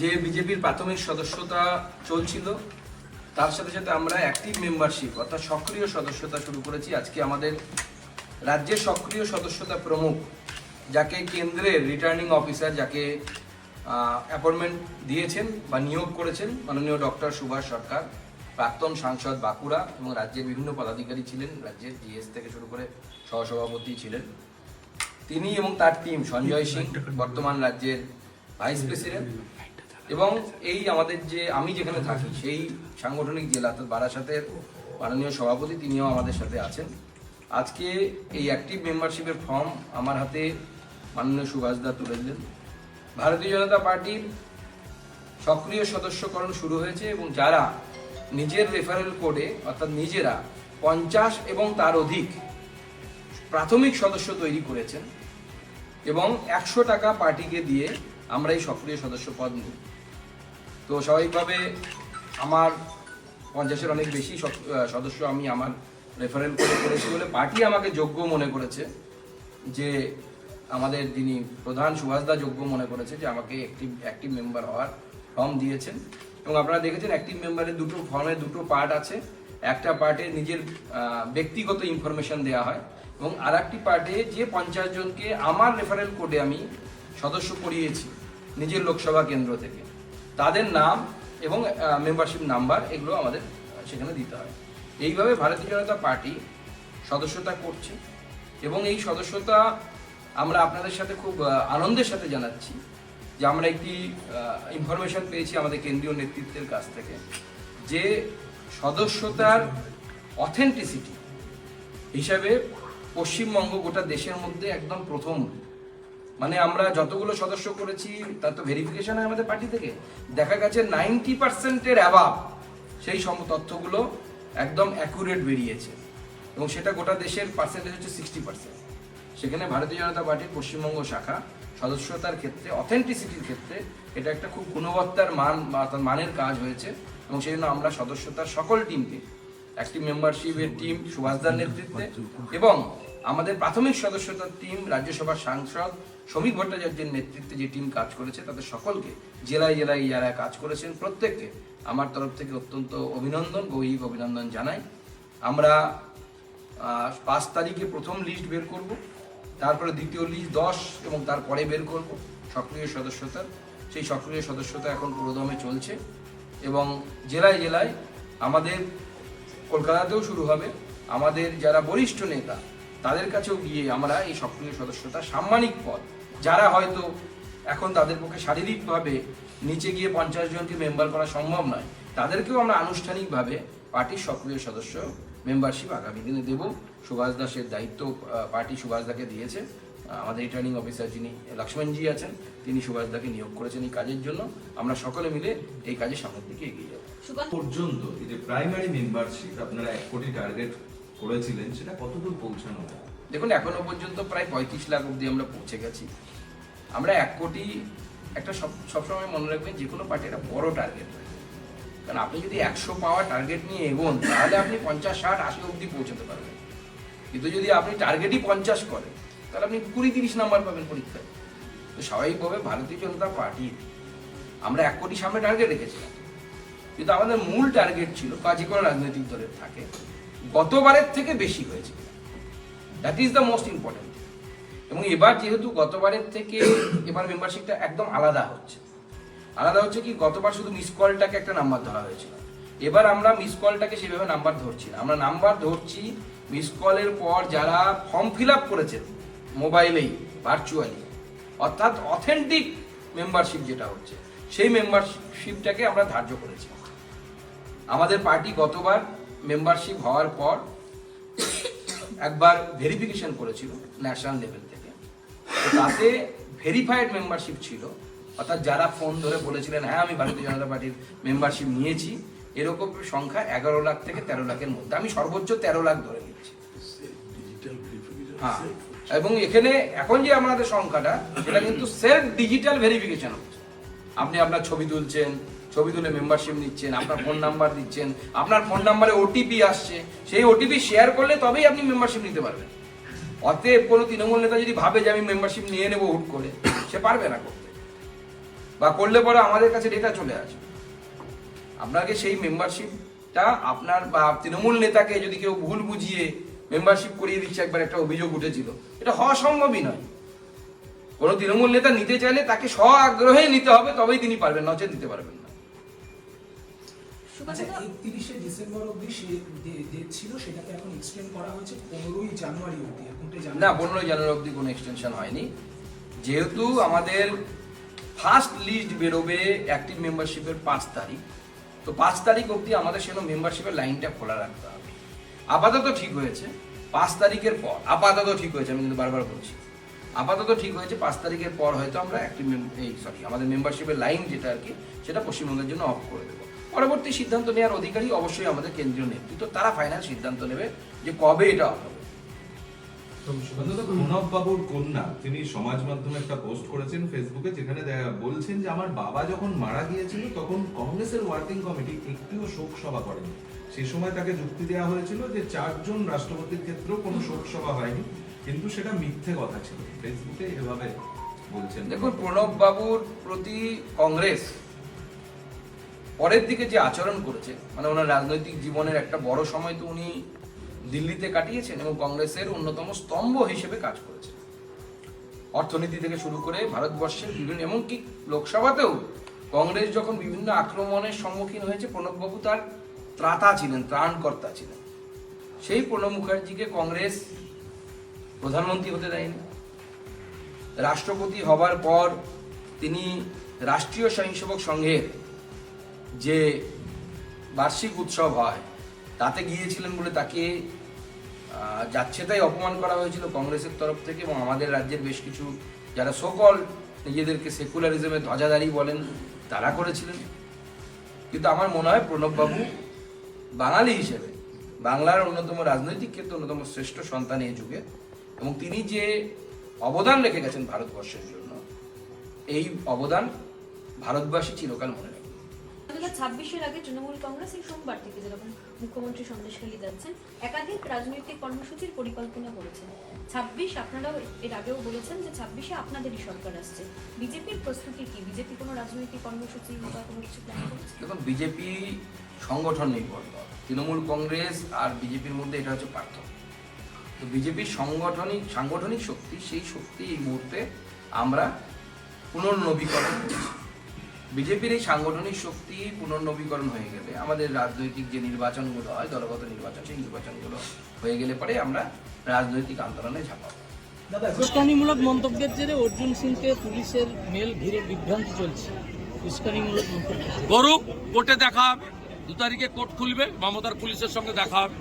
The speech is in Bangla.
যে বিজেপির প্রাথমিক সদস্যতা চলছিল, তার সাথে সাথে আমরা অ্যাক্টিভ মেম্বারশিপ অর্থাৎ সক্রিয় সদস্যতা শুরু করেছি। আজকে আমাদের রাজ্যের সক্রিয় সদস্যতা প্রমুখ, যাকে কেন্দ্রের রিটার্নিং অফিসার যাকে অ্যাপয়েন্টমেন্ট দিয়েছেন বা নিয়োগ করেছেন মাননীয় ডক্টর সুভাষ সরকার, প্রাক্তন সাংসদ বাঁকুড়া এবং রাজ্যের বিভিন্ন পদাধিকারী ছিলেন, রাজ্যের জিএস থেকে শুরু করে সহসভাপতি ছিলেন। তিনি এবং তার টিম সঞ্জয় সিং, বর্তমান রাজ্যের ভাইস প্রেসিডেন্ট এবং এই আমাদের যে, আমি যেখানে থাকি, সেই সাংগঠনিক জেলা অর্থাৎ বারাসাতের মাননীয় সভাপতি তিনিও আমাদের সাথে আছেন। আজকে এই অ্যাক্টিভ মেম্বারশিপের ফর্ম আমার হাতে মাননীয় সুভাষদা তুলে দিলেন। ভারতীয় জনতা পার্টির সক্রিয় সদস্যকরণ শুরু হয়েছে এবং যারা নিজের রেফারেল কোডে অর্থাৎ নিজেরা পঞ্চাশ এবং তার অধিক প্রাথমিক সদস্য তৈরি করেছেন এবং একশো টাকা পার্টিকে দিয়ে আমরা এই সক্রিয় সদস্য পদ নিই। তো স্বাভাবিকভাবে আমার পঞ্চাশের অনেক বেশি সদস্য আমি আমার রেফারেল করে করেছি বলে পার্টি আমাকে যোগ্য মনে করেছে যে আমাদের যিনি প্রধান সুভাষদা যোগ্য মনে করেছে যে আমাকে অ্যাক্টিভ অ্যাক্টিভ মেম্বার হওয়ার ফর্ম দিয়েছেন। এবং আপনারা দেখেছেন অ্যাক্টিভ মেম্বারের দুটো ফর্মের দুটো পার্ট আছে। একটা পার্টে নিজের ব্যক্তিগত ইনফরমেশন দেওয়া হয় এবং আর একটি পার্টে যে পঞ্চাশ জনকে আমার রেফারেল কোডে আমি সদস্য করিয়েছি নিজের লোকসভা কেন্দ্র থেকে। তাদের নাম এবং মেম্বারশিপ নাম্বার এগুলো আমাদের সেখানে দিতে হয়। এইভাবে ভারতীয় জনতা পার্টি সদস্যতা করছে এবং এই সদস্যতা আমরা আপনাদের সাথে খুব আনন্দের সাথে জানাচ্ছি যে আমরা একটি ইনফরমেশন পেয়েছি আমাদের কেন্দ্রীয় নেতৃত্বের কাছ থেকে যে সদস্যতার অথেন্টিসিটি হিসাবে পশ্চিমবঙ্গ গোটা দেশের মধ্যে একদম প্রথম মানে আমরা যতগুলো সদস্য করেছি, তার তো ভেরিফিকেশন হয় আমাদের পার্টি থেকে। দেখা গেছে নাইনটি পার্সেন্টের অ্যাবাব সেই সম তথ্যগুলো একদম অ্যাকুরেট বেরিয়েছে। এবং সেটা গোটা দেশের পার্সেন্টেজ হচ্ছে সিক্সটি পার্সেন্ট সেখানে ভারতীয় জনতা পার্টির পশ্চিমবঙ্গ শাখা সদস্যতার ক্ষেত্রে অথেন্টিসিটির ক্ষেত্রে এটা একটা খুব গুণবত্তার মান বা মানের কাজ হয়েছে। এবং সেই জন্য আমরা সদস্যতার সকল টিমকে অ্যাক্টিভ মেম্বারশিপের টিম সুভাষদার নেতৃত্বে এবং আমাদের প্রাথমিক সদস্যতার টিম, রাজ্যসভার সাংসদ, শ্রমিক ভট্টাচার্যের নেতৃত্বে যে টিম কাজ করেছে তাদের সকলকে, জেলায় জেলায় যারা কাজ করেছেন, প্রত্যেককে আমার তরফ থেকে অত্যন্ত অভিনন্দন গৌরিক অভিনন্দন জানাই। আমরা পাঁচ তারিখে প্রথম লিস্ট বের করব, তারপরে দ্বিতীয় লিস্ট দশ এবং তারপরে বের করব, সক্রিয় সদস্যতার সেই সক্রিয় সদস্যতা এখন পুরোদমে চলছে এবং জেলায় জেলায় আমাদের, কলকাতাতেও শুরু হবে। আমাদের যারা বরিষ্ঠ নেতা তাদের কাছেও গিয়ে আমরা এই সক্রিয় সদস্যতা সাম্মানিক পদ। যারা হয়তো এখন তাদের পক্ষে শারীরিকভাবে নিচে গিয়ে পঞ্চাশ জনকে মেম্বার করা সম্ভব নয় তাদেরকেও আমরা আনুষ্ঠানিকভাবে পার্টির সক্রিয় সদস্য মেম্বারশিপ আগামী দিনে দেব। সুভাষ দাসের দায়িত্ব আহ, পার্টি সুভাষ দাকে দিয়েছে। আমাদের রিটার্নিং অফিসার যিনি লক্ষ্মণজি আছেন তিনি সুভাষ দাকে নিয়োগ করেছেন এই কাজের জন্য। আমরা সকলে মিলে এই কাজে সামনের দিকে এগিয়ে যাব। পর্যন্ত এই যে প্রাইমারি মেম্বারশিপ আপনারা এক কোটি টার্গেট করেছিলেন, সেটা কতদূর পৌঁছানো দেখুন, এখনও পর্যন্ত প্রায় পঁয়ত্রিশ লাখ অবধি আমরা পৌঁছে গেছি। আমরা এক কোটি একটা সব, সবসময় মনে রাখবেন, যে কোনো পার্টি একটা বড় টার্গেট কারণ আপনি যদি একশো পাওয়া টার্গেট নিয়ে এগোন, তাহলে আপনি পঞ্চাশ, ষাট, আশি অবধি পৌঁছাতে পারবেন। কিন্তু যদি আপনি টার্গেটই পঞ্চাশ করেন, তাহলে আপনি কুড়ি, তিরিশ নাম্বার পাবেন পরীক্ষায়। তো স্বাভাবিকভাবে ভারতীয় জনতা পার্টি, আমরা এক কোটি সামনে টার্গেট রেখেছিলাম। কিন্তু আমাদের মূল টার্গেট ছিল বা যে কোনো রাজনৈতিক দলের থাকে। গতবারের থেকে বেশি হয়েছে। That is the most important এবং এবার যেহেতু গতবারের থেকে এবার মেম্বারশিপটা একদম আলাদা হচ্ছে। আলাদা হচ্ছে কি, গতবার শুধু মিস কলটাকে একটা নাম্বার ধরা হয়েছিল। এবার আমরা মিস কলটাকে সেভাবে নাম্বার ধরছি না। আমরা নাম্বার ধরছি মিস কলের পর যারা ফর্ম ফিল আপ করেছেন মোবাইলেই ভার্চুয়ালি অর্থাৎ অথেন্টিক মেম্বারশিপ যেটা হচ্ছে, সেই মেম্বারশিপটাকে আমরা ধার্য করেছি। আমাদের পার্টি গতবার মেম্বারশিপ হওয়ার পর একবার ভেরিফিকেশন করেছিল ন্যাশনাল লেভেল থেকে। তাতে ভেরিফাইড মেম্বারশিপ ছিল। অর্থাৎ যারা ফোন ধরে বলেছিলেন হ্যাঁ আমি ভারতীয় জনতা পার্টির মেম্বারশিপ নিয়েছি। এরকম সংখ্যা এগারো লাখ থেকে তেরো লাখের মধ্যে। আমি সর্বোচ্চ তেরো লাখ ধরে নিচ্ছি হ্যাঁ। এবং এখানে এখন যে আমাদের সংখ্যাটা সেটা কিন্তু সেলফ ডিজিটাল ভেরিফিকেশন হচ্ছে। আপনি আপনার ছবি তুলছেন ছবি তুলে মেম্বারশিপ নিচ্ছেন, আপনার ফোন নাম্বার দিচ্ছেন, আপনার ফোন নাম্বারে ওটিপি আসছে, সেই ওটিপি শেয়ার করলে তবেই আপনি মেম্বারশিপ নিতে পারবেন। অতএব কোনো তৃণমূল নেতা যদি ভাবে যে আমি মেম্বারশিপ নিয়ে নেব হুট করে, সে পারবে না করতে। বা করলে পরে আমাদের কাছে ডেটা চলে আসে আপনাকে সেই মেম্বারশিপটা আপনার বা তৃণমূল নেতাকে যদি কেউ ভুল বুঝিয়ে মেম্বারশিপ করিয়ে দিচ্ছে, একবার একটা অভিযোগ উঠেছিল, এটা হওয়া সম্ভবই নয়। কোনো তৃণমূল নেতা নিতে চাইলে তাকে স্ব আগ্রহে নিতে হবে, তবেই তিনি পারবেন, নচেত দিতে পারবেন না। আচ্ছা একত্রিশে ডিসেম্বর অবধি ডেট ছিল সেটাকে এখন এক্সটেন্ড করা হয়েছে পনেরোই জানুয়ারি অবধি। না পনেরোই জানুয়ারি অবধি কোনো এক্সটেনশন হয়নি। যেহেতু আমাদের ফার্স্ট লিস্ট বেরোবে অ্যাক্টিভ মেম্বারশিপের পাঁচ তারিখ তো পাঁচ তারিখ অবধি আমাদের সেখানে মেম্বারশিপের লাইনটা খোলা রাখতে হবে। আপাতত ঠিক হয়েছে। পাঁচ তারিখের পর আপাতত ঠিক হয়েছে আমি কিন্তু বারবার বলছি। আপাতত ঠিক হয়েছে পাঁচ তারিখের পর হয়তো আমরা অ্যাক্টিভ এই সরি আমাদের মেম্বারশিপের লাইন যেটা আর কি সেটা পশ্চিমবঙ্গের জন্য অফ করে দেবো। পরবর্তী সিদ্ধান্ত নেওয়ার অধিকারী অবশ্যই আমাদের কেন্দ্রীয় নেতৃত্ব। তারা ফাইনাল সিদ্ধান্ত নেবে যে কবে এটা হবে। বাবুর কন্যা তিনি সমাজ মাধ্যমে একটা পোস্ট করেছেন ফেসবুকে যেখানে বলছেন যে আমার বাবা যখন মারা গিয়েছিল তখন কংগ্রেসের ওয়ার্কিং কমিটি একটিও শোক সভা করেনি। সেই সময় তাকে যুক্তি দেওয়া হয়েছিল যে চারজন রাষ্ট্রপতির ক্ষেত্রেও কোনো শোক সভা হয়নি। কিন্তু সেটা মিথ্যে কথা ছিল। ফেসবুকে এভাবে বলছেন। দেখুন প্রণব বাবুর প্রতি কংগ্রেস পরের দিকে যে আচরণ করেছে মানে ওনার রাজনৈতিক জীবনের একটা বড় সময় তো উনি দিল্লিতে কাটিয়েছেন এবং কংগ্রেসের অন্যতম স্তম্ভ হিসেবে কাজ করেছেন। অর্থনীতি থেকে শুরু করে ভারতবর্ষের বিভিন্ন, এমনকি লোকসভাতেও কংগ্রেস যখন বিভিন্ন আক্রমণের সম্মুখীন হয়েছে, প্রণববাবু তার ত্রাতা ছিলেন, ত্রাণকর্তা ছিলেন। সেই প্রণব মুখার্জিকে কংগ্রেস প্রধানমন্ত্রী হতে দেয়নি। রাষ্ট্রপতি হবার পর তিনি রাষ্ট্রীয় স্বয়ংসেবক সংঘের যে বার্ষিক উৎসব হয়, তাতে গিয়েছিলেন বলে তাকে যাচ্ছে তাই অপমান করা হয়েছিল কংগ্রেসের তরফ থেকে এবং আমাদের রাজ্যের বেশ কিছু যারা সকল নিজেদেরকে সেকুলারিজমের ধ্বজাধারী বলেন, তারা করেছিলেন। কিন্তু আমার মনে হয় প্রণববাবু বাঙালি হিসেবে, বাংলার অন্যতম রাজনৈতিক ক্ষেত্রে অন্যতম শ্রেষ্ঠ সন্তান এই যুগে এবং তিনি যে অবদান রেখে গেছেন ভারতবর্ষের জন্য, এই অবদান ভারতবাসী চিরকাল মনে দু হাজার আগে তৃণমূল কংগ্রেস এই সোমবার থেকে যেরকম মুখ্যমন্ত্রী সন্দেশখালী যাচ্ছেন, একাধিক রাজনৈতিক কর্মসূচির পরিকল্পনা করেছেন। ছাব্বিশ আপনারাও এর আগেও বলেছেন যে ছাব্বিশে আপনাদেরই সরকার আসছে। বিজেপির প্রস্তুতি কি? বিজেপি কোনো রাজনৈতিক কর্মসূচি বা কোনো কিছু দেখুন, বিজেপি সংগঠন নির্ভর তৃণমূল কংগ্রেস আর বিজেপির মধ্যে এটা হচ্ছে পার্থক্য। তো বিজেপির সাংগঠনিক সাংগঠনিক শক্তি, সেই শক্তি এই মুহূর্তে আমরা পুনর্নবীকরণ করছি। বিজেপির এই সাংগঠনিক শক্তি পুনর্নবীকরণ হয়ে গেলে আমাদের রাজনৈতিক যে নির্বাচনগুলো হয় দলগত নির্বাচন সেই নির্বাচনগুলো হয়ে গেলে পরে আমরা রাজনৈতিক আন্দোলনে ঝাঁপাবো। উস্কানিমূলক মন্তব্যের জেরে অর্জুন সিংকে পুলিশের মেল ঘিরে বিভ্রান্তি চলছে। উস্কানিমূলক মন্তব্য। করুক কোর্টে দেখা হবে। দু তারিখে কোর্ট খুলবে মমতার পুলিশের সঙ্গে দেখা হবে।